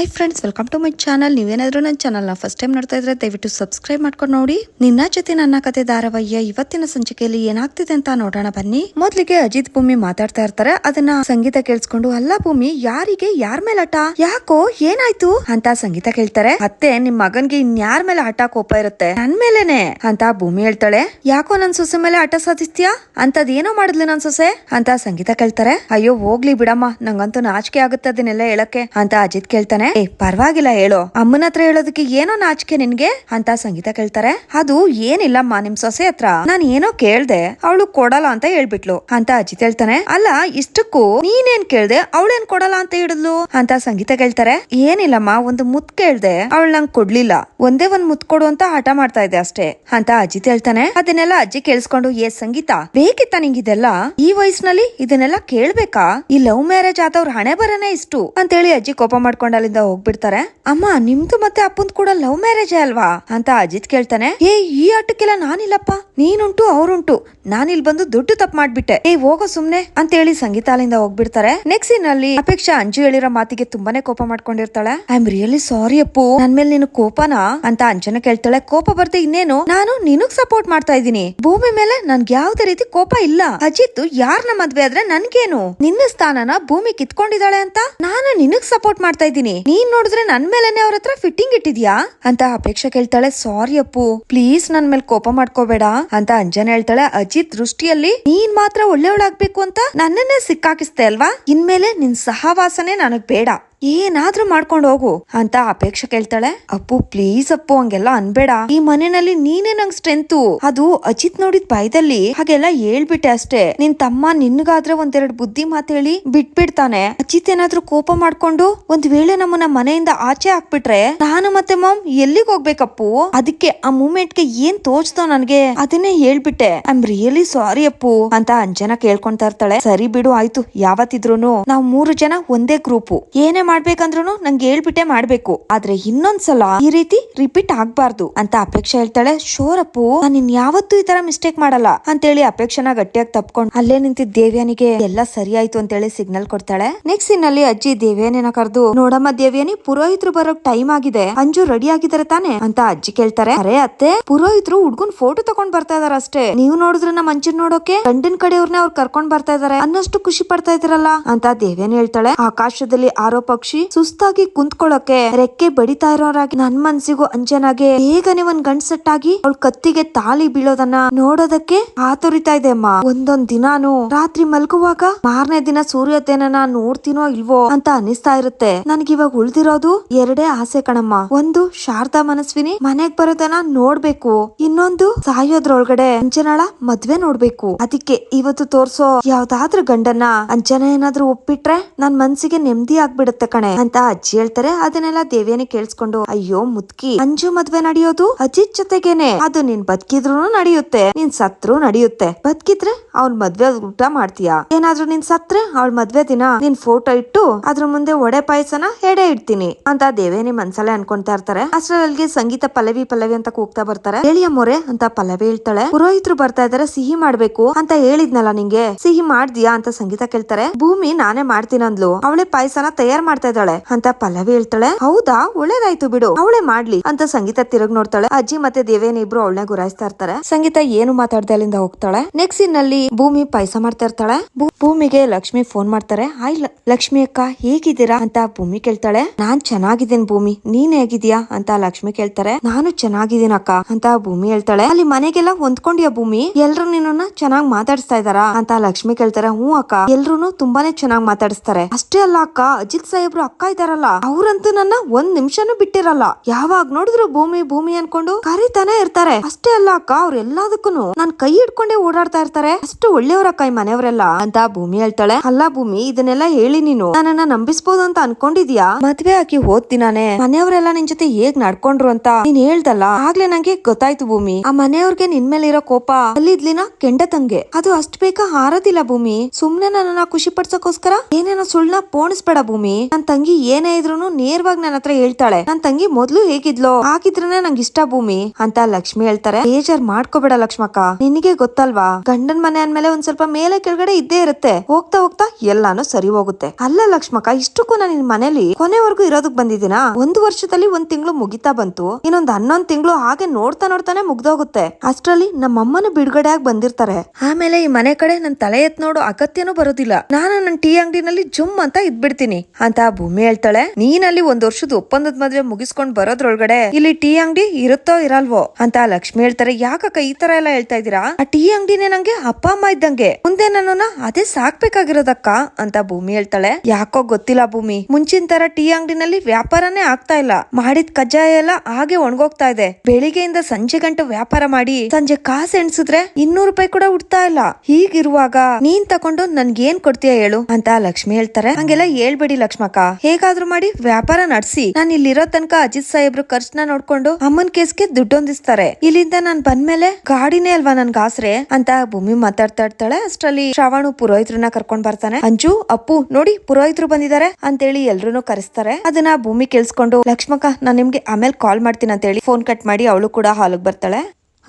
Hi friends welcome to my channel ನೀವೇನಾದ್ರೂ ನನ್ನ ಚಾನಲ್ನ ಫಸ್ಟ್ ಟೈಮ್ ನೋಡ್ತಾ ಇದ್ರೆ ದಯವಿಟ್ಟು ಸಬ್ಸ್ಕ್ರೈಬ್ ಮಾಡ್ಕೊಂಡು ನೋಡಿ. ನಿನ್ನ ಜೊತೆ ನನ್ನ ಕತೆ ಧಾರಾವಾಹಿಯ ಇವತ್ತಿನ ಸಂಚಿಕೆಯಲ್ಲಿ ಏನಾಗ್ತಿದೆ ಅಂತ ನೋಡೋಣ ಬನ್ನಿ. ಮೊದ್ಲಿಗೆ ಅಜಿತ್ ಭೂಮಿ ಮಾತಾಡ್ತಾ ಇರ್ತಾರೆ. ಅದನ್ನ ಸಂಗೀತ ಕೇಳಿಸ್ಕೊಂಡು, ಅಲ್ಲ ಭೂಮಿ, ಯಾರಿಗೆ, ಯಾರ ಮೇಲೆ ಹಠ? ಯಾಕೋ, ಏನಾಯ್ತು? ಅಂತ ಸಂಗೀತ ಕೇಳ್ತಾರೆ. ಅತ್ತೆ ನಿಮ್ ಮಗನ್ಗೆ ಇನ್ಯಾರ ಮೇಲೆ ಹಠ ಕೋಪ ಇರುತ್ತೆ? ನನ್ ಮೇಲೆನೆ ಅಂತ ಭೂಮಿ ಹೇಳ್ತಾಳೆ. ಯಾಕೋ, ನನ್ ಸೊಸೆ ಮೇಲೆ ಹಠ ಸಾಧಿಸ್ತೀಯಾ? ಅಂತದ್ ಏನೋ ಮಾಡಿದ್ಲು ನನ್ ಸೊಸೆ? ಅಂತ ಸಂಗೀತ ಕೇಳ್ತಾರೆ. ಅಯ್ಯೋ, ಹೋಗ್ಲಿ ಬಿಡಮ್ಮ, ನಂಗಂತೂ ನಾಚಿಕೆ ಆಗುತ್ತೆ ಅದನ್ನೆಲ್ಲ ಹೇಳಕ್ಕೆ, ಅಂತ ಅಜಿತ್ ಕೇಳ್ತಾನೆ. ಏ, ಪರವಾಗಿಲ್ಲ ಹೇಳು. ಅಮ್ಮನ ಹತ್ರ ಹೇಳೋದಕ್ಕೆ ಏನೋ ನಾಚಿಕೆ ನಿನ್ಗೆ? ಅಂತ ಸಂಗೀತ ಕೇಳ್ತಾರೆ. ಅದು ಏನಿಲ್ಲಮ್ಮ, ನಿಮ್ ಸೊಸೆ ಹತ್ರ. ನಾನ್ ಏನೋ ಕೇಳ್ದೆ, ಅವಳು ಕೊಡಲ್ಲ ಅಂತ ಹೇಳ್ಬಿಟ್ಲು. ಅಂತ ಅಜ್ಜಿ ಹೇಳ್ತಾನೆ ಅಲ್ಲ, ಇಷ್ಟಕ್ಕೂ ನೀನೇನ್ ಕೇಳ್ದೆ, ಅವಳೇನ್ ಕೊಡಲ್ಲ ಅಂತ ಹೇಳಿದ್ಲು? ಅಂತ ಸಂಗೀತ ಕೇಳ್ತಾರೆ. ಏನಿಲ್ಲಮ್ಮ, ಒಂದು ಮುತ್ ಕೇಳ್ದೆ, ಅವಳು ನಂಗ್ ಕೊಡ್ಲಿಲ್ಲ. ಒಂದೇ ಒಂದ್ ಮುತ್ ಕೊಡು ಅಂತ ಹಠ ಮಾಡ್ತಾ ಇದೆ ಅಷ್ಟೇ. ಅಂತ ಅಜ್ಜಿ ಹೇಳ್ತಾನೆ ಅದನ್ನೆಲ್ಲ ಅಜ್ಜಿ ಕೇಳಿಸ್ಕೊಂಡು, ಏ, ಸಂಗೀತ, ಬೇಕಿತ್ತ ನಿಂಗಿದೆಲ್ಲ? ಈ ವಯಸ್ಸಿನಲ್ಲಿ ಇದನ್ನೆಲ್ಲ ಕೇಳ್ಬೇಕಾ? ಈ ಲವ್ ಮ್ಯಾರೇಜ್ ಆದವ್ರ ಹಣೆ ಬರನೇ ಇಷ್ಟು? ಅಂತೇಳಿ ಅಜ್ಜಿ ಕೋಪ ಮಾಡ್ಕೊಂಡು ಅಲ್ಲಿಂದ ಹೋಗ್ಬಿಡ್ತಾರೆ. ಅಮ್ಮ, ನಿಮ್ದು ಮತ್ತೆ ಅಪ್ಪಂದ್ ಕೂಡ ಲವ್ ಮ್ಯಾರೇಜ್ ಅಲ್ವಾ? ಅಂತ ಅಜಿತ್ ಕೇಳ್ತಾನೆ. ಏ, ಈ ಆಟಕ್ಕೆಲ್ಲ ನಾನಿಲ್ಲಪ್ಪ. ನೀನುಂಟು, ಅವ್ರುಂಟು. ನಾನಿಲ್ ಬಂದು ದುಡ್ಡು ತಪ್ಪು ಮಾಡ್ಬಿಟ್ಟೆ. ಏ, ಹೋಗೋ ಸುಮ್ನೆ ಅಂತ ಹೇಳಿ ಅಲ್ಲಿಂದ ಹೋಗ್ಬಿಡ್ತಾರೆ ನೆಕ್ಸ್ಟ್ ಅಲ್ಲಿ ಅಪೇಕ್ಷಾ ಅಂಜು ಹೇಳಿರೋ ಮಾತಿಗೆ ತುಂಬಾನೇ ಕೋಪ ಮಾಡ್ಕೊಂಡಿರ್ತಾಳೆ. I am really sorry Appu. ನನ್ ಮೇಲೆ ನೀನು ಕೋಪನಾ? ಅಂತ ಅಂಜನ ಕೇಳ್ತಾಳೆ. ಕೋಪ ಬರ್ದೆ ಇನ್ನೇನು? ನಾನು ನಿನಗ್ ಸಪೋರ್ಟ್ ಮಾಡ್ತಾ ಇದ್ದೀನಿ. ಭೂಮಿ ಮೇಲೆ ನನ್ಗೆ ಯಾವ್ದೇ ರೀತಿ ಕೋಪ ಇಲ್ಲ. ಅಜಿತ್ ಯಾರನ್ನ ಮದ್ವೆ ಆದ್ರೆ ನನ್ಗೇನು? ನಿನ್ನ ಸ್ಥಾನನ ಭೂಮಿ ಕಿತ್ಕೊಂಡಿದ್ದಾಳೆ ಅಂತ? ನಾನು ನಿನಗ್ ಸಪೋರ್ಟ್ ಮಾಡ್ತಾ ಇದ್ದೀನಿ. ನೀನ್ ನೋಡಿದ್ರೆ ನನ್ ಮೇಲೆನೆ ಅವ್ರ ಹತ್ರ ಫಿಟ್ಟಿಂಗ್ ಇಟ್ಟಿದ್ಯಾ? ಅಂತ ಅಪೇಕ್ಷೆ ಕೇಳ್ತಾಳೆ ಸಾರಿ ಅಪ್ಪು. ಪ್ಲೀಸ್ ನನ್ ಮೇಲೆ ಕೋಪ ಮಾಡ್ಕೋಬೇಡ. ಅಂತ ಅಂಜನ ಹೇಳ್ತಾಳೆ, ಅಜಿತ್ ದೃಷ್ಟಿಯಲ್ಲಿ ನೀನ್ ಮಾತ್ರ ಒಳ್ಳೆಯವಳಾಗ್ಬೇಕು ಅಂತ ನನ್ನನ್ನೇ ಸಿಕ್ಕಾಕಿಸ್ತೆ ಅಲ್ವಾ? ಇನ್ಮೇಲೆ ನಿನ್ ಸಹವಾಸನೆ ನನಗ್ ಬೇಡ. ಏನಾದ್ರೂ ಮಾಡ್ಕೊಂಡು ಹೋಗು ಅಂತ ಅಪೇಕ್ಷೆ ಕೇಳ್ತಾಳೆ. ಅಪ್ಪು ಪ್ಲೀಸ್ ಅಪ್ಪು, ಹಂಗೆಲ್ಲ ಅನ್ಬೇಡ. ಈ ಮನೆಯಲ್ಲಿ ನೀನೇ ನಂಗ್ ಸ್ಟ್ರೆಂತು ಅದು ಅಜಿತ್ ನೋಡಿದ್ ಭಯದಲ್ಲಿ ಹಾಗೆಲ್ಲ ಹೇಳ್ಬಿಟ್ಟೆ ಅಷ್ಟೇ. ನಿನ್ ತಮ್ಮ ನಿನ್ಗಾದ್ರೆ ಒಂದೆರಡು ಬುದ್ಧಿ ಮಾತೇಳಿ ಬಿಟ್ಬಿಡ್ತಾನೆ. ಅಜಿತ್ ಏನಾದ್ರೂ ಕೋಪ ಮಾಡ್ಕೊಂಡು ಒಂದ್ ವೇಳೆ ನಮ್ಮನ್ನ ಮನೆಯಿಂದ ಆಚೆ ಹಾಕ್ಬಿಟ್ರೆ ನಾನು ಮತ್ತೆ ಮಾಮ್ ಎಲ್ಲಿಗ್ ಹೋಗ್ಬೇಕಪ್ಪು? ಅದಕ್ಕೆ ಆ ಮೂಮೆಂಟ್ಗೆ ಏನ್ ತೋಚ್ತೋ ನನ್ಗೆ? ಅದನ್ನೇ ಹೇಳ್ಬಿಟ್ಟೆ. I am really sorry Appu ಅಂತ ಅಂಜನ ಕೇಳ್ಕೊಂತಾ ಇರ್ತಾಳೆ. ಸರಿ ಬಿಡು, ಆಯ್ತು. ಯಾವತ್ತಿದ್ರು ನಾವ್ ಮೂರು ಜನ ಒಂದೇ ಗ್ರೂಪು ಏನೇ ಮಾಡ್ಬೇಕಂದ್ರೂ ನಂಗೆ ಹೇಳ್ಬಿಟ್ಟೆ ಮಾಡ್ಬೇಕು. ಆದ್ರೆ ಇನ್ನೊಂದ್ಸಲ ಈ ರೀತಿ ರಿಪೀಟ್ ಆಗ್ಬಾರ್ದು ಅಂತ ಅಪೇಕ್ಷೆ ಹೇಳ್ತಾಳೆ, ಶೋರಪ್ಪು ಅಪ್ಪು ನಾನು ಇನ್ ಯಾವತ್ತೂ ಈ ತರ ಮಿಸ್ಟೇಕ್ ಮಾಡಲ್ಲ ಅಂತೇಳಿ ಅಪೇಕ್ಷನ ಗಟ್ಟಿಯಾಗಿ ತಪ್ಕೊಂಡು ಅಲ್ಲೇ ನಿಂತಿದ್ದ ದೇವ್ಯಾನಿಗೆ ಎಲ್ಲ ಸರಿ ಆಯ್ತು ಅಂತೇಳಿ ಸಿಗ್ನಲ್ ಕೊಡ್ತಾಳೆ. ನೆಕ್ಸ್ಟ್ ಇನ್ನಲ್ಲಿ ಅಜ್ಜಿ ದೇವ್ಯಾನಿನ ಕರೆದು, ನೋಡಮ್ಮ ದೇವ್ಯಾನಿ, ಪುರೋಹಿತರು ಬರೋಕ್ ಟೈಮ್ ಆಗಿದೆ. ಅಂಜು ರೆಡಿ ಆಗಿದಾರೆ ತಾನೆ? ಅಂತ ಅಜ್ಜಿ ಕೇಳ್ತಾರೆ. ಅರೆ ಅತ್ತೆ, ಪುರೋಹಿತರು ಹುಡ್ಗನ್ ಫೋಟೋ ತಕೊಂಡ್ ಬರ್ತಾ ಇದಾರೆ ಅಷ್ಟೇ. ನೀವು ನೋಡಿದ್ರೆ ನಮ್ಮ ಅಂಜನ್ ನೋಡೋಕೆ ಕಡೆ ಕಡೆಯವ್ರನ್ನ ಅವ್ರು ಕರ್ಕೊಂಡ್ ಬರ್ತಾ ಇದಾರೆ ಅನ್ನಷ್ಟು ಖುಷಿ ಪಡ್ತಾ ಇದ್ರಲ್ಲ? ಅಂತ ದೇವ್ಯಾನಿ ಹೇಳ್ತಾಳೆ. ಆಕಾಶದಲ್ಲಿ ಆರೋ ಪಕ್ಷಿ ಸುಸ್ತಾಗಿ ಕುಂತ್ಕೊಳ್ಳೋಕೆ ರೆಕ್ಕೆ ಬಡಿತಾ ಇರೋರಾಗಿ ನನ್ ಮನ್ಸಿಗೂ ಅಂಜನಾಗೆ ಬೇಗನೆ ಒಂದ್ ಗಂಡ್ ಸೆಟ್ ಆಗಿ ಅವಳ ಕತ್ತಿಗೆ ತಾಳಿ ಬೀಳೋದನ್ನ ನೋಡೋದಕ್ಕೆ ಆತುರಿತಾ ಇದೆ ಅಮ್ಮ. ಒಂದೊಂದ್ ದಿನಾನು ರಾತ್ರಿ ಮಲ್ಕುವಾಗ ಮಾರನೇ ದಿನ ಸೂರ್ಯೋದಯನ ನೋಡ್ತೀನೋ ಇಲ್ವೋ ಅಂತ ಅನಿಸ್ತಾ ಇರುತ್ತೆ. ನನ್ಗೆ ಇವಾಗ ಉಳ್ದಿರೋದು ಎರಡೇ ಆಸೆ ಕಣಮ್ಮ. ಒಂದು, ಶಾರದಾ ಮನಸ್ವಿನಿ ಮನೆಗ್ ಬರೋದನ್ನ ನೋಡ್ಬೇಕು. ಇನ್ನೊಂದು, ಸಾಯೋದ್ರೊಳಗಡೆ ಅಂಜನಾಳ ಮದ್ವೆ ನೋಡ್ಬೇಕು. ಅದಕ್ಕೆ ಇವತ್ತು ತೋರ್ಸೋ ಯಾವ್ದಾದ್ರೂ ಗಂಡನ್ನ ಅಂಜನ ಏನಾದ್ರೂ ಒಪ್ಪಿಟ್ರೆ ನನ್ ಮನ್ಸಿಗೆ ನೆಮ್ಮದಿ ಆಗ್ಬಿಡುತ್ತೆ ಕಣೆ ಅಂತ ಅಜ್ಜಿ ಹೇಳ್ತಾರೆ. ಅದನ್ನೆಲ್ಲ ದೇವಿಯನ್ನ ಕೇಳಿಸ್ಕೊಂಡು, ಅಯ್ಯೋ ಮುದ್ಕಿ ಅಂಜು ಮದ್ವೆ ನಡೆಯೋದು ಅಜಿತ್ ಜೊತೆಗೇನೆ. ಅದು ನೀನ್ ಬದುಕಿದ್ರು ನಡೆಯುತ್ತೆ, ನೀನ್ ಸತ್ರು ನಡೆಯುತ್ತೆ. ಬದ್ಕಿದ್ರೆ ಅವ್ನ್ ಮದ್ವೆ ಊಟ ಮಾಡ್ತೀಯಾ? ಏನಾದ್ರು ನೀನ್ ಸತ್ರೆ, ಅವಳ ಮದ್ವೆ ದಿನ ನಿನ್ ಫೋಟೋ ಇಟ್ಟು ಅದ್ರ ಮುಂದೆ ಒಡೆ ಪಾಯಸನ ಎಡೆ ಇಡ್ತೀನಿ ಅಂತ ದೇವೇನಿ ಮನ್ಸಲ್ಲೇ ಅನ್ಕೊಂತಾ ಇರ್ತಾರೆ. ಅಷ್ಟರಲ್ಲಿ ಸಂಗೀತ ಪಲ್ಲವಿ ಪಲ್ಲವಿ ಅಂತ ಕೂಗ್ತಾ ಬರ್ತಾರೆ. ಹೇಳಿಯ ಮೊರೆ ಅಂತ ಪಲ್ಲವಿ ಹೇಳ್ತಾಳೆ. ಪುರೋಹಿತರು ಬರ್ತಾ ಇದಾರೆ, ಸಿಹಿ ಮಾಡ್ಬೇಕು ಅಂತ ಹೇಳಿದ್ನಲ್ಲ ನಿಂಗೆ? ಸಿಹಿ ಮಾಡ್ದಿಯಾ ಅಂತ ಸಂಗೀತ ಕೇಳ್ತಾರೆ. ಭೂಮಿ ನಾನೇ ಮಾಡ್ತೀನಿ ಅಂದ್ಲು ಅವಳೆ ಪಾಯಸನ ತಯಾರ್ ಮಾಡ್ತಾ ಇದ್ದಾಳೆ. ಅಂತ ಪಲ್ಲವಿ ಹೇಳ್ತಾಳೆ, ಹೌದಾ? ಒಳ್ಳೇದಾಯ್ತು ಬಿಡು. ಅವಳೆ ಮಾಡ್ಲಿ. ಅಂತ ಸಂಗೀತ ತಿರುಗ್ ನೋಡ್ತಾಳೆ. ಅಜ್ಜಿ ಮತ್ತೆ ದೇವೇನ ಇಬ್ರು ಅವಳನ್ನ ಗುರಾಯಿಸ್ತಾ ಇರ್ತಾರೆ. ಸಂಗೀತ ಏನು ಮಾತಾಡ್ದೆ ಅಲ್ಲಿಂದ ಹೋಗ್ತಾಳೆ. ನೆಕ್ಸ್ಟ್ ಇನ್ನಲ್ಲಿ ಭೂಮಿ ಪಾಯಸ ಮಾಡ್ತಾ ಇರ್ತಾಳೆ. ಭೂಮಿಗೆ ಲಕ್ಷ್ಮಿ ಫೋನ್ ಮಾಡ್ತಾರೆ. ಹಾಯ್ ಲಕ್ಷ್ಮಿ ಅಕ್ಕ, ಹೇಗಿದ್ದೀರಾ? ಅಂತ ಭೂಮಿ ಕೇಳ್ತಾಳೆ. ನಾನ್ ಚೆನ್ನಾಗಿದ್ದೀನಿ ಭೂಮಿ. ನೀನ್ ಹೇಗಿದ್ಯಾ ಅಂತ ಲಕ್ಷ್ಮಿ ಕೇಳ್ತಾರೆ. ನಾನು ಚೆನ್ನಾಗಿದ್ದೀನಿ ಅಕ್ಕ, ಅಂತ ಭೂಮಿ ಹೇಳ್ತಾಳೆ. ಅಲ್ಲಿ ಮನೆಗೆಲ್ಲ ಹೊಂದ್ಕೊಂಡಿಯ ಭೂಮಿ? ಎಲ್ರು ನಿನ್ನ ಚೆನ್ನಾಗ್ ಮಾತಾಡಿಸ್ತಾ ಇದಾರಾ ಅಂತ ಲಕ್ಷ್ಮಿ ಕೇಳ್ತಾರೆ. ಹ್ಞೂ ಅಕ್ಕ ಎಲ್ರು ತುಂಬಾನೇ ಚೆನ್ನಾಗ್ ಮಾತಾಡಿಸ್ತಾರೆ. ಅಷ್ಟೇ ಅಲ್ಲ ಅಕ್ಕ, ಅಜಿತ್ ಸಾಹೇಬ್ರು ಅಕ್ಕ ಇದಾರಲ್ಲ, ಅವ್ರಂತೂ ನನ್ನ ಒಂದ್ ನಿಮಿಷನೂ ಬಿಟ್ಟಿರಲ್ಲ. ಯಾವಾಗ ನೋಡಿದ್ರು ಭೂಮಿ ಭೂಮಿ ಅನ್ಕೊಂಡು ಕರಿತಾನೆ ಇರ್ತಾರೆ. ಅಷ್ಟೇ ಅಲ್ಲ ಅಕ್ಕ, ಅವ್ರ ಎಲ್ಲದಕ್ಕೂ ನಾನ್ ಕೈ ಹಿಡ್ಕೊಂಡೇ ಓಡಾಡ್ತಾ ಇರ್ತಾರೆ. ಅಷ್ಟು ಒಳ್ಳೆಯವರಕ್ಕ ಈ ಮನೆಯವರೆಲ್ಲ. ಅಂತ ಭೂಮಿ ಹೇಳ್ತಾಳೆ. ಅಲ್ಲ ಭೂಮಿ, ಇದನ್ನೆಲ್ಲ ಹೇಳಿ ನೀನು. ನನ್ನನ್ನ ನಂಬಿಸ್ಬೋದು ಅಂತ ಅನ್ಕೊಂಡಿದ್ಯಾ? ಮದ್ವೆ ಹೋದ್ ದಿನಾನೇ ಮನೆಯವರೆಲ್ಲ ನಿನ್ ಜೊತೆ ಹೇಗ್ ನಡ್ಕೊಂಡ್ರು ಅಂತ ನೀನ್ ಹೇಳ್ದಲ್ಲ? ಆಗ್ಲೇ ನಂಗೆ ಗೊತ್ತಾಯ್ತು ಭೂಮಿ. ಆ ಮನೆಯವ್ರಿಗೆ ನಿನ್ ಮೇಲೆ ಇರೋ ಕೋಪ, ಅಲ್ಲಿದ್ಲಿನ ಕೆಂಡ ತಂಗೆ ಅದು ಅಷ್ಟ್ ಬೇಗ ಹಾರೋದಿಲ್ಲ ಭೂಮಿ. ಸುಮ್ನೆ ನನ್ನ ಖುಷಿ ಪಡ್ಸಕ್ಕೋಸ್ಕರ ಏನೇನೋ ಸುಳ್ಳ ಪೋಣಿಸ್ಬೇಡ ಭೂಮಿ. ನನ್ ತಂಗಿ ಏನೇ ಇದ್ರು ನೇರವಾಗಿ ನನ್ನ ಹತ್ರ ಹೇಳ್ತಾಳೆ. ನನ್ ತಂಗಿ ಮೊದ್ಲು ಹೇಗಿದ್ಲೋ ಹಾಕಿದ್ರೆ ನಂಗೆ ಇಷ್ಟ ಭೂಮಿ ಅಂತ ಲಕ್ಷ್ಮಿ ಹೇಳ್ತಾರೆ. ಬೇಜಾರ್ ಮಾಡ್ಕೋಬೇಡ ಲಕ್ಷ್ಮಕ್ಕ. ನಿನಗೆ ಗೊತ್ತಲ್ವಾ? ಗಂಡನ್ ಮನೆ ಅಂದ್ಮೇಲೆ ಒಂದ್ ಸ್ವಲ್ಪ ಮೇಲೆ ಕೆಳಗಡೆ ಇದ್ದೇ ಇರುತ್ತೆ. ಹೋಗ್ತಾ ಹೋಗ್ತಾ ಎಲ್ಲಾನು ಸರಿ ಹೋಗುತ್ತೆ. ಅಲ್ಲ ಲಕ್ಷ್ಮಕ್ಕ, ಇಷ್ಟಕ್ಕೂ ನಾನು ನಿನ್ ಮನೇಲಿ ಕೊನೆವರೆಗೂ ಇರೋದಕ್ ಬಂದಿದ್ದೀನ? ಒಂದು ವರ್ಷದಲ್ಲಿ ಒಂದ್ ತಿಂಗಳು ಮುಗಿತಾ ಬಂತು. ಇನ್ನೊಂದ್ ಹನ್ನೊಂದ್ ತಿಂಗಳು ಹಾಗೆ ನೋಡ್ತಾ ನೋಡ್ತಾನೆ ಮುಗ್ದೋಗುತ್ತೆ. ಅಷ್ಟ್ರಲ್ಲಿ ನಮ್ಮಮ್ಮನ ಬಿಡುಗಡೆ ಆಗಿ ಬಂದಿರ್ತಾರೆ. ಆಮೇಲೆ ಈ ಮನೆ ಕಡೆ ನನ್ ತಲೆ ಎತ್ ನೋಡೋ ಅಗತ್ಯನೂ ಬರೋದಿಲ್ಲ. ನಾನು ನನ್ನ ಟೀ ಅಂಗಡಿನಲ್ಲಿ ಜುಮ್ ಅಂತ ಇದ್ಬಿಡ್ತೀನಿ ಅಂತ ಭೂಮಿ ಹೇಳ್ತಾಳೆ. ನೀನಲ್ಲಿ ಒಂದ್ ವರ್ಷದ ಒಪ್ಪಂದದ ಮದ್ವೆ ಮುಗಿಸ್ಕೊಂಡ್ ಬರೋದ್ರೊಳಗಡೆ ಇಲ್ಲಿ ಟೀ ಅಂಗಡಿ ಇರುತ್ತೋ ಇರಲ್ವೋ ಅಂತ ಲಕ್ಷ್ಮಿ ಹೇಳ್ತಾರೆ. ಯಾಕಕ್ಕ ಈ ತರ ಎಲ್ಲ ಹೇಳ್ತಾ ಇದೀರಾ ಆ ಟೀ ಅಂಗಡಿನೇ ನಂಗೆ ಅಪ್ಪ, ಅಮ್ಮ ಇದ್ದಂಗೆ. ಮುಂದೆ ನನ್ನ ಅದೇ ಸಾಕ್ಬೇಕಾಗಿರೋದಕ್ಕ ಅಂತ ಭೂಮಿ ಹೇಳ್ತಾಳೆ. ಯಾಕೋ ಗೊತ್ತಿಲ್ಲ ಭೂಮಿ. ಮುಂಚಿನ ತರ ಟೀ ಅಂಗಡಿನಲ್ಲಿ ವ್ಯಾಪಾರನೇ ಆಗ್ತಾ ಇಲ್ಲ. ಮಾಡಿದ ಕಜ್ಜಾಯ ಎಲ್ಲ ಹಾಗೆ ಒಣಗೋಗ್ತಾ ಇದೆ. ಬೆಳಿಗ್ಗೆಯಿಂದ ಸಂಜೆ ಗಂಟೆ ವ್ಯಾಪಾರ ಮಾಡಿ ಸಂಜೆ ಕಾಸು ಎಣಿಸಿದ್ರೆ ಇನ್ನೂರು ರೂಪಾಯಿ ಕೂಡ ಉಡ್ತಾ ಇಲ್ಲ. ಹೀಗಿರುವಾಗ ನೀನ್ ತಕೊಂಡು ನನ್ಗೆ ಏನ್ ಕೊಡ್ತೀಯ ಹೇಳು ಅಂತ ಲಕ್ಷ್ಮಿ ಹೇಳ್ತಾರೆ. ಹಂಗೆಲ್ಲ ಹೇಳ್ಬೇಡಿ ಲಕ್ಷ್ಮಕ್ಕ ಹೇಗಾದ್ರೂ ಮಾಡಿ ವ್ಯಾಪಾರ ನಡೆಸಿ. ನಾನು ಇಲ್ಲಿರೋ ತನಕ ಅಜಿತ್ ಸಾಹೇಬ್ರು ಖರ್ಚನ್ನ ನೋಡ್ಕೊಂಡು ಅಮ್ಮನ್ ಕೇಸ್ಗೆ ದುಡ್ಡು ಹೊಂದಿಸ್ತಾರೆ ಇಲ್ಲಿಂದ ನಾನ್ ಬಂದ್ಮೇಲೆ ಗಾಡಿನೇ ಅಲ್ವಾ ನನ್ಗೆ ಆಸರೆ? ಅಂತ ಭೂಮಿ ಮಾತಾಡ್ತಾ ಇರ್ತಾಳೆ ಅಷ್ಟರಲ್ಲಿ ಶ್ರಾವಣು ಪುರೋಹಿತ್ರನ್ನ ಕರ್ಕೊಂಡ್ ಬರ್ತಾನೆ. ಅಂಜು, ಅಪ್ಪು, ನೋಡಿ ಪುರೋಹಿತರು ಬಂದಿದ್ದಾರೆ ಅಂತೇಳಿ ಎಲ್ರು ಕರೆಸ್ತಾರೆ. ಅದನ್ನ ಭೂಮಿ ಕೇಳಿಸ್ಕೊಂಡು, ಲಕ್ಷ್ಮಕ್ಕ, ನಾನ್ ನಿಮ್ಗೆ ಆಮೇಲೆ ಕಾಲ್ ಮಾಡ್ತೀನಿ ಅಂತ ಹೇಳಿ ಫೋನ್ ಕಟ್ ಮಾಡಿ ಅವಳು ಕೂಡ ಹಾಲಿಗೆ ಬರ್ತಾಳೆ.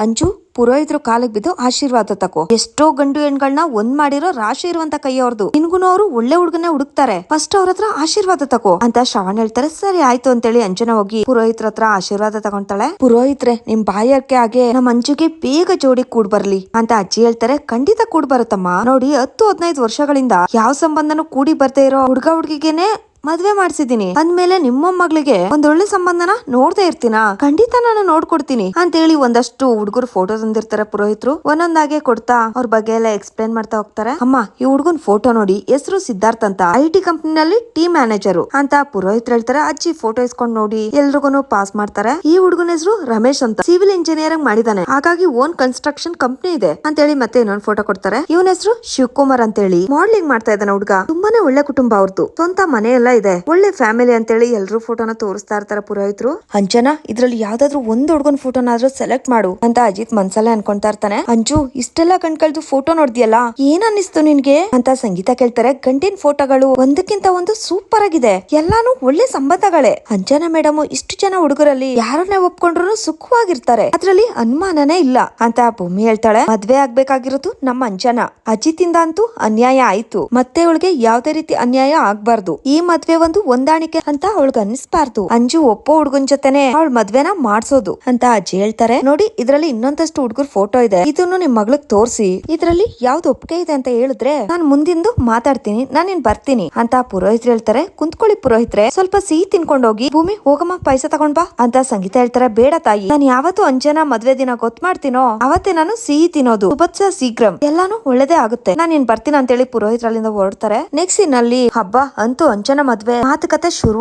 ಅಂಜು, ಪುರೋಹಿತರು ಕಾಲಿಗೆ ಬಿದ್ದು ಆಶೀರ್ವಾದ ತಕೋ. ಎಷ್ಟೋ ಗಂಡು ಹೆಣ್ಗಳನ್ನ ಒಂದ್ ಮಾಡಿರೋ ರಾಶಿ ಇರುವಂತ ಕೈಯವ್ರದು ನಿನ್ಗುನು ಅವರು ಒಳ್ಳೆ ಹುಡುಗನ ಹುಡುಕ್ತಾರೆ. ಫಸ್ಟ್ ಅವ್ರ ಹತ್ರ ಆಶೀರ್ವಾದ ತಕೋ. ಅಂತ ಶ್ರವಣ್ ಹೇಳ್ತಾರೆ, ಸರಿ, ಆಯ್ತು ಅಂತೇಳಿ ಅಂಜನ ಹೋಗಿ ಪುರೋಹಿತರ ಹತ್ರ ಆಶೀರ್ವಾದ ತಗೊಂತಾಳೆ. ಪುರೋಹಿತ್ರೆ, ನಿಮ್ ಬಾಯರ್ಕೆ ಹಾಗೆ ನಮ್ ಅಂಜುಗೆ ಬೇಗ ಜೋಡಿ ಕೂಡ್ ಬರ್ಲಿ ಅಂತ ಅಜ್ಜಿ ಹೇಳ್ತಾರೆ. ಖಂಡಿತ ಕೂಡ್ ಬರುತ್ತಮ್ಮ. ನೋಡಿ, ಹತ್ತು ಹದಿನೈದು ವರ್ಷಗಳಿಂದ ಯಾವ ಸಂಬಂಧನೂ ಕೂಡಿ ಬರ್ತೇ ಇರೋ ಹುಡ್ಗ ಹುಡ್ಗಿಗೆನೆ ಮದ್ವೆ ಮಾಡ್ಸಿದೀನಿ ಅಂದ್ಮೇಲೆ ನಿಮ್ಮ ಮಗಳಿಗೆ ಒಂದೊಳ್ಳೆ ಸಂಬಂಧನ ನೋಡ್ತಾ ಇರ್ತೀನ? ಖಂಡಿತ ನಾನು ನೋಡ್ಕೊಡ್ತೀನಿ. ಅಂತ ಹೇಳಿ ಒಂದಷ್ಟು ಹುಡುಗರು ಫೋಟೋ ತಂದಿರ್ತಾರೆ ಪುರೋಹಿತರು. ಒಂದೊಂದಾಗೆ ಕೊಡ್ತಾ ಅವ್ರ ಬಗ್ಗೆ ಎಲ್ಲ ಎಕ್ಸ್ಪ್ಲೇನ್ ಮಾಡ್ತಾ ಹೋಗ್ತಾರೆ. ಅಮ್ಮ, ಈ ಹುಡುಗನ್ ಫೋಟೋ ನೋಡಿ ಹೆಸರು ಸಿದ್ಧಾರ್ಥ ಅಂತ. ಐ ಟಿ ಕಂಪ್ನಿನಲ್ಲಿ ಟೀಮ್ ಮ್ಯಾನೇಜರ್ ಅಂತ ಪುರೋಹಿತ್ ಹೇಳ್ತಾರೆ. ಅಜ್ಜಿ ಫೋಟೋ ಇಸ್ಕೊಂಡ್ ನೋಡಿ ಎಲ್ರಿಗೂ ಪಾಸ್ ಮಾಡ್ತಾರೆ. ಈ ಹುಡುಗನ ಹೆಸರು ರಮೇಶ್ ಅಂತ. ಸಿವಿಲ್ ಇಂಜಿನಿಯರಿಂಗ್ ಮಾಡಿದಾನೆ. ಹಾಗಾಗಿ ಓನ್ ಕನ್ಸ್ಟ್ರಕ್ಷನ್ ಕಂಪ್ನಿ ಇದೆ ಅಂತ ಹೇಳಿ ಮತ್ತೆ ಇನ್ನೊಂದು ಫೋಟೋ ಕೊಡ್ತಾರೆ. ಇವನ ಹೆಸರು ಶಿವಕುಮಾರ್ ಅಂತ ಹೇಳಿ ಮಾಡ್ಲಿಂಗ್ ಮಾಡ್ತಾ ಇದ್ದಾನೆ ಹುಡುಗ. ತುಂಬಾನೇ ಒಳ್ಳೆ ಕುಟುಂಬ ಅವ್ರದ್ದು ಸ್ವಂತ ಮನೆ ಎಲ್ಲ ಇದೆ. ಒಳ್ಳೆ ಫ್ಯಾಮಿಲಿ ಅಂತ ಹೇಳಿ ಎಲ್ರು ಫೋಟೋನ ತೋರಿಸ್ತಾ ಇರ್ತಾರೆ ಪುರೋಹಿತರು. ಅಂಜನಾ, ಇದ್ರಲ್ಲಿ ಯಾವ್ದಾದ್ರು ಒಂದ್ ಹುಡ್ಗನ್ ಫೋಟೋನಾದ್ರೂ ಸೆಲೆಕ್ಟ್ ಮಾಡು ಅಂತ ಅಜಿತ್ ಮನ್ಸಲ್ಲೇ ಅನ್ಕೊಂತಾ ಇರ್ತಾನೆ. ಅಂಜು, ಇಷ್ಟೆಲ್ಲ ಕಣ್ಕಳ್ದು ಫೋಟೋ ನೋಡ್ದಿಯಲ್ಲ? ಏನ್ ಅನ್ನಿಸ್ತು ನಿನ್ಗೆ? ಅಂತ ಸಂಗೀತ ಕೇಳ್ತಾರೆ ಗಂಟಿನ ಫೋಟೋಗಳು ಒಂದಕ್ಕಿಂತ ಒಂದು ಸೂಪರ್ ಆಗಿದೆ. ಎಲ್ಲಾನು ಒಳ್ಳೆ ಸಂಬಂಧಗಳೇ. ಅಂಜನಾ ಮೇಡಮ್ ಇಷ್ಟು ಜನ ಹುಡುಗರಲ್ಲಿ ಯಾರನ್ನೇ ಒಪ್ಕೊಂಡ್ರು ಸುಖವಾಗಿರ್ತಾರೆ. ಅದ್ರಲ್ಲಿ ಅನುಮಾನನೇ ಇಲ್ಲ ಅಂತ ಭೂಮಿ ಹೇಳ್ತಾಳೆ. ಮದ್ವೆ ಆಗ್ಬೇಕಾಗಿರೋದು ನಮ್ಮ ಅಂಜನಾ. ಇಂದ ಅಂತೂ ಅನ್ಯಾಯ ಆಯ್ತು. ಮತ್ತೆ ಅವಳಿಗೆ ಯಾವ್ದೇ ರೀತಿ ಅನ್ಯಾಯ ಆಗ್ಬಾರ್ದು. ಈ ಒಂದು ಹೊಂದಾಣಿಕೆ ಅಂತ ಅವಳಗ್ ಅನ್ನಿಸ್ಬಾರ್ದು. ಅಂಜು ಒಪ್ಪೋ ಹುಡುಗನ್ ಜೊತೆನೆ ಅವಳ ಮದ್ವೆನ ಮಾಡ್ಸೋದು ಅಂತ ಅಜ್ಜಿ ಹೇಳ್ತಾರೆ. ನೋಡಿ, ಇದ್ರಲ್ಲಿ ಇನ್ನೊಂದಷ್ಟು ಹುಡುಗರ ಫೋಟೋ ಇದೆ. ಇದನ್ನು ನಿಮ್ ಮಗಳಗ್ ತೋರಿಸಿ. ಇದ್ರಲ್ಲಿ ಯಾವ್ದು ಒಪ್ಪಿಗೆ ಇದೆ ಅಂತ ಹೇಳಿದ್ರೆ ನಾನು ಮುಂದಿಂದು ಮಾತಾಡ್ತೀನಿ ನಾನ್ ಇನ್ ಬರ್ತೀನಿ ಅಂತ ಪುರೋಹಿತರು ಹೇಳ್ತಾರೆ. ಕುಂತ್ಕೊಳ್ಳಿ ಪುರೋಹಿತ್ರೆ, ಸ್ವಲ್ಪ ಸಿಹಿ ತಿನ್ಕೊಂಡ್ ಹೋಗಿ ಭೂಮಿ, ಹೋಗಮ್ಮ ಪೈಸ ತಗೊಂಡ್ ಬಾ ಅಂತ ಸಂಗೀತ ಹೇಳ್ತಾರೆ. ಬೇಡ ತಾಯಿ, ನಾನು ಯಾವತ್ತು ಅಂಜನ ಮದ್ವೆ ದಿನ ಗೊತ್ತು ಮಾಡ್ತೀನೋ, ಅವತ್ತೇ ನಾನು ಸಿಹಿ ತಿನ್ನೋದು. ಸುಭತ್ಸ ಶೀಘ್ರಂ. ಎಲ್ಲಾನು ಒಳ್ಳೇದೇ ಆಗುತ್ತೆ. ನಾನು ಬರ್ತೀನಿ ಅಂತೇಳಿ ಪುರೋಹಿತರಲ್ಲಿಂದ ಹೊರಡ್ತಾರೆ. ನೆಕ್ಸ್ಟ್ ಇನ್ನಲ್ಲಿ ಹಬ್ಬ ಅಂತೂ ಅಂಜನ ಮದ್ವೆ ಮಾತುಕತೆ ಶುರು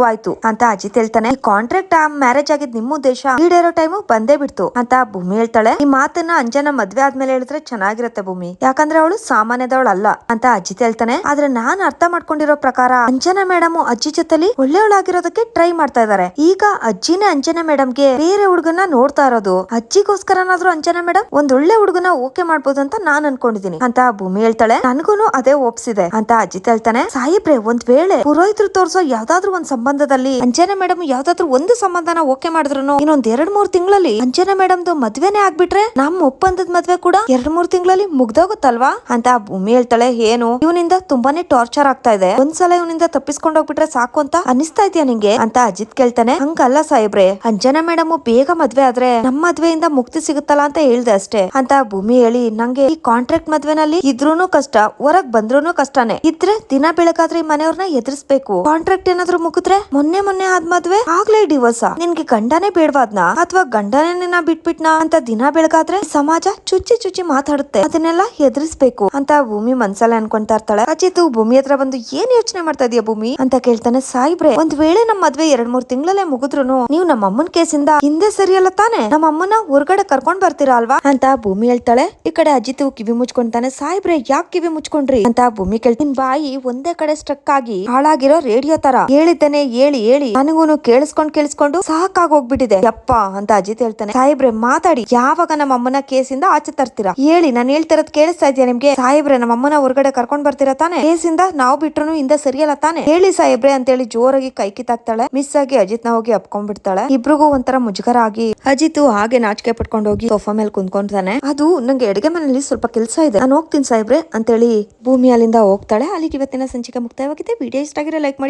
ಅಂತ ಅಜಿತ್ ಹೇಳ್ತಾನೆ. ಕಾಂಟ್ರಾಕ್ಟ್ ಮ್ಯಾರೇಜ್ ಆಗಿದ್ ನಿಮ್ಮ ಉದ್ದೇಶ ಈಡೇರೋ ಟೈಮು ಬಂದೇ ಬಿಡ್ತು ಅಂತ ಭೂಮಿ ಹೇಳ್ತಾಳೆ. ಈ ಮಾತನ್ನ ಅಂಜನ ಮದ್ವೆ ಆದ್ಮೇಲೆ ಹೇಳಿದ್ರೆ ಚೆನ್ನಾಗಿರತ್ತೆ ಭೂಮಿ. ಯಾಕಂದ್ರೆ ಅವಳು ಸಾಮಾನ್ಯದವಳಲ್ಲ ಅಂತ ಅಜಿತ್ ಹೇಳ್ತಾನೆ. ಆದ್ರೆ ನಾನ್ ಅರ್ಥ ಮಾಡ್ಕೊಂಡಿರೋ ಪ್ರಕಾರ ಅಂಜನಾ ಮೇಡಮ್ ಅಜ್ಜಿ ಜೊತೆಲಿ ಒಳ್ಳೆಯವಳಾಗಿರೋದಕ್ಕೆ ಟ್ರೈ ಮಾಡ್ತಾ ಇದಾರೆ. ಈಗ ಅಜ್ಜಿನೇ ಅಂಜನಾ ಮೇಡಮ್ಗೆ ಬೇರೆ ಹುಡುಗನ ನೋಡ್ತಾ ಇರೋದು. ಅಜ್ಜಿಗೋಸ್ಕರನಾದ್ರೂ ಅಂಜನಾ ಮೇಡಮ್ ಒಂದ್ ಒಳ್ಳೆ ಹುಡುಗನ ಓಕೆ ಮಾಡ್ಬೋದು ಅಂತ ನಾನ್ ಅನ್ಕೊಂಡಿದೀನಿ ಅಂತ ಭೂಮಿ ಹೇಳ್ತಾಳೆ. ನನ್ಗೂನು ಅದೇ ಒಪ್ಸಿದೆ ಅಂತ ಅಜಿತ್ ಹೇಳ್ತಾನೆ. ಸಾಹಿಬ್ರೆ, ಒಂದ್ ವೇಳೆ ಪುರೋಹಿತರು ತೋರ್ಸೋ ಯಾವ್ದಾದ್ರು ಒಂದ್ ಸಂಬಂಧದಲ್ಲಿ ಅಂಜನಾ ಮೇಡಮ್ ಯಾವ್ದಾದ್ರು ಒಂದು ಸಂಬಂಧನ ಓಕೆ ಮಾಡಿದ್ರು ಇನ್ನೊಂದ್ ಎರಡ್ ಮೂರ್ ತಿಂಗಳಲ್ಲಿ ಅಂಜನಾ ಮೇಡಮ್ದು ಮದ್ವೆನೆ ಆಗ್ಬಿಟ್ರೆ ನಮ್ ಒಪ್ಪಂದದ ಮದ್ವೆ ಕೂಡ ಎರಡ್ ಮೂರ್ ತಿಂಗಳಲ್ಲಿ ಮುಗ್ದೋಗುತ್ತಲ್ವಾ? ಅಂತ ಭೂಮಿ ಹೇಳ್ತಾಳೆ, ಏನು? ಇವನಿಂದ ತುಂಬಾನೇ ಟಾರ್ಚರ್ ಆಗ್ತಾ ಇದೆ. ಒಂದ್ಸಲ ಇವನಿಂದ ತಪ್ಪಿಸ್ಕೊಂಡ್ ಹೋಗ್ಬಿಟ್ರೆ ಸಾಕು ಅಂತ ಅನಿಸ್ತಾ ಇದೆಯಾ ನಿಂಗೆ? ಅಂತ ಅಜಿತ್ ಕೇಳ್ತಾನೆ. ಹಂಗಲ್ಲ ಸಾಹೇಬ್ರೆ. ಅಂಜನಾ ಮೇಡಮ್ ಬೇಗ ಮದ್ವೆ ಆದ್ರೆ ನಮ್ಮ ಮದ್ವೆಯಿಂದ ಮುಕ್ತಿ ಸಿಗುತ್ತಲ್ಲ ಅಂತ ಹೇಳ್ದೆ ಅಷ್ಟೇ. ಅಂತ ಭೂಮಿ ಹೇಳಿ, ನಂಗೆ ಈ ಕಾಂಟ್ರಾಕ್ಟ್ ಮದ್ವೆನಲ್ಲಿ ಇದ್ರೂನು ಕಷ್ಟ, ಹೊರಗ್ ಬಂದ್ರೂನು ಕಷ್ಟನೇ. ಇದ್ರೆ ದಿನ ಬೆಳಕಾದ್ರೆ ಈ ಮನೆಯವ್ರನ್ನ ಎದುರಿಸ್ಬೇಕು. ಕಾಂಟ್ರಾಕ್ಟ್ ಏನಾದ್ರು ಮುಗಿದ್ರೆ ಮೊನ್ನೆ ಮೊನ್ನೆ ಆದ್ ಮದ್ವೆ ಆಗ್ಲೇ ಡಿವೋರ್ಸ್ ನಿನ್ಗೆ ಗಂಡನೇ ಬೇಡವಾದ್ನ? ಅಥವಾ ಗಂಡನೇ ನಿನ್ನ ಬಿಟ್ಬಿಟ್ನಾ? ಅಂತ ದಿನ ಬೆಳಗಾದ್ರೆ ಸಮಾಜ ಚುಚ್ಚಿ ಚುಚ್ಚಿ ಮಾತಾಡುತ್ತೆ. ಅದನ್ನೆಲ್ಲ ಎದುರಿಸ್ಬೇಕು ಅಂತ ಭೂಮಿ ಮನ್ಸಲ್ಲ ಅನ್ಕೊಂತಾ ಇರ್ತಾಳೆ. ಅಜಿತ್, ಭೂಮಿ ಹತ್ರ ಬಂದು ಏನ್ ಯೋಚನೆ ಮಾಡ್ತಾ ಇದೀಯ ಭೂಮಿ? ಅಂತ ಕೇಳ್ತಾನೆ ಸಾಯಿಬ್ರೆ. ಒಂದ್ ವೇಳೆ ನಮ್ ಮದ್ವೆ ಎರಡ್ ಮೂರ್ ತಿಂಗಳಲ್ಲೇ ಮುಗಿದ್ರು ನೀವು ನಮ್ಮ ಅಮ್ಮನ್ ಕೇಸಿಂದ ಹಿಂದೆ ಸರಿಯಲ್ಲ ತಾನೆ? ನಮ್ಮ ಅಮ್ಮನ ಹೊರಗಡೆ ಕರ್ಕೊಂಡ್ ಬರ್ತೀರಾ ಅಲ್ವಾ? ಅಂತ ಭೂಮಿ ಹೇಳ್ತಾಳೆ. ಈ ಕಡೆ ಅಜಿತ್ ಕಿವಿ ಮುಚ್ಕೊಂತಾನೆ ಸಾಯಿಬ್ರೆ, ಯಾಕೆ ಕಿವಿ ಮುಚ್ಕೊಂಡ್ರಿ? ಅಂತ ಭೂಮಿ ಕೇಳ್ತೀನಿ. ಬಾಯಿ ಒಂದೇ ಕಡೆ ಸ್ಟ್ರಕ್ ಆಗಿ ಹಾಳಾಗಿರೋ ರೇಡಿಯೋ ತರ ಹೇಳಿದ್ದೇನೆ, ಹೇಳಿ ಹೇಳಿ. ನನಗೂನು ಕೇಳಿಸ್ಕೊಂಡ್ ಕೇಳಿಸ್ಕೊಂಡು ಸಾಕಾಗ್ ಹೋಗ್ಬಿಟ್ಟಿದೆ ಯಪ್ಪ ಅಂತ ಅಜಿತ್ ಹೇಳ್ತಾನೆ. ಸಾಹೇಬ್ರೆ, ಮಾತಾಡಿ. ಯಾವಾಗ ನಮ್ಮ ಅಮ್ಮನ ಕೇಸಿಂದ ಆಚೆ ತರ್ತೀರಾ? ಹೇಳಿ, ನಾನು ಹೇಳ್ತಿರೋದ್ ಕೇಳಿಸ್ತಾ ಇದೆಯಾ ನಿಮ್ಗೆ? ಸಾಹೇಬ್ರೆ, ನಮ್ಮ ಅಮ್ಮನ ಹೊರಗಡೆ ಕರ್ಕೊಂಡ್ ಬರ್ತೀರಾ ತಾನೆ? ಕೇಸಿಂದ ನಾವು ಬಿಟ್ರು ಹಿಂದೆ ಸರಿಯಲ್ಲ ತಾನೆ? ಹೇಳಿ ಸಾಹೇಬ್ರೆ ಅಂತೇಳಿ ಜೋರಾಗಿ ಕೈ ಕಿತ್ತಾಕ್ತಾಳೆ. ಮಿಸ್ ಆಗಿ ಅಜಿತ್ನ ಹೋಗಿ ಅಪ್ಕೊಂಡ್ಬಿಡ್ತಾಳೆ. ಇಬ್ರಿಗೂ ಒಂಥರ ಮುಜುಗರ ಆಗಿ ಅಜಿತ್ ಹಾಗೆ ನಾಚಿಕೆ ಪಟ್ಕೊಂಡು ಹೋಗಿ ಸೋಫಾ ಮೇಲೆ ಕುಂದ್ಕೊಂಡ್ತಾನೆ ಅದು ನಂಗೆ ಅಡಿಗೆ ಮನೆಯಲ್ಲಿ ಸ್ವಲ್ಪ ಕೆಲಸ ಇದೆ. ನಾನು ಹೋಗ್ತೀನಿ ಸಾಹೇಬ್ರೆ ಅಂತೇಳಿ ಭೂಮಿ ಅಲ್ಲಿಂದ ಹೋಗ್ತಾಳೆ. ಅಲ್ಲಿಗೆ ಇವತ್ತಿನ ಸಂಚಿಕೆ ಮುಕ್ತಾಯವಾಗಿದೆ. ವಿಡಿಯೋ ಇಷ್ಟ ಆಗಿರೋ ಲೈಕ್ ಮಾಡಿ